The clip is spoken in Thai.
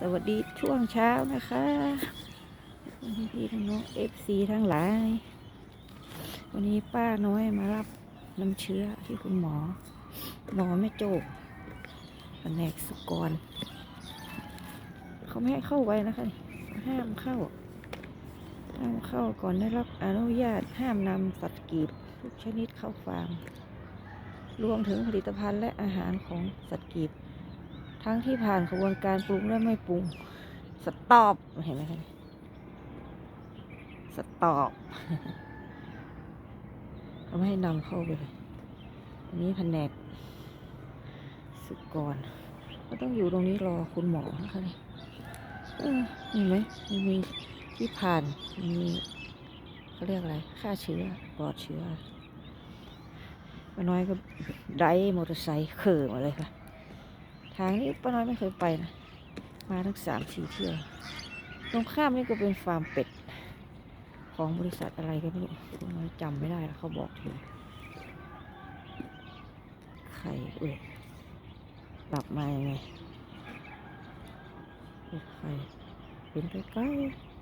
สวัสดีช่วงเช้านะคะพี่พี่ๆทั้งน้องเอฟซีทั้งหลาย วันนี้ป้าน้อยมารับน้ำเชื้อที่คุณหมอ หมอไม่โจกแผนกสุกร เขาไม่ให้เข้าไว้นะคะ ห้ามเข้า ห้ามเข้าก่อนได้รับอนุญาตห้ามนำสัตว์กีบทุกชนิดเข้าฟาร์ม รวมถึงผลิตภัณฑ์และอาหารของสัตว์กีบ ทั้งที่ผ่านกระบวนการปรุงและไม่ปรุง สต็อปเห็นไหมคะสต็อปเขาไม่ให้นำเข้าไปเลย อันนี้แผนกสุกรก็ต้องอยู่ตรงนี้รอคุณหมอนะคะเนี่ยเออมีไหมมีมีที่ผ่านมีเขาเรียกอะไรฆ่าเชื้อปลอดเชื้อป้าน้อยก็ไดมอเตอร์ไซค์เขื่อมาเลยค่ะ ทางนี้ป้าน้อยไม่เคยไปนะมาทั้งสามสี่เที่ยวตรงข้ามนี่ก็เป็นฟาร์มเป็ด ของบริษัทอะไรก็ไม่รู้ป้าน้อยจำไม่ได้แล้วเขาบอกทีไข่เอ้ยหลับมาไงไข่เป็นใกล้ๆ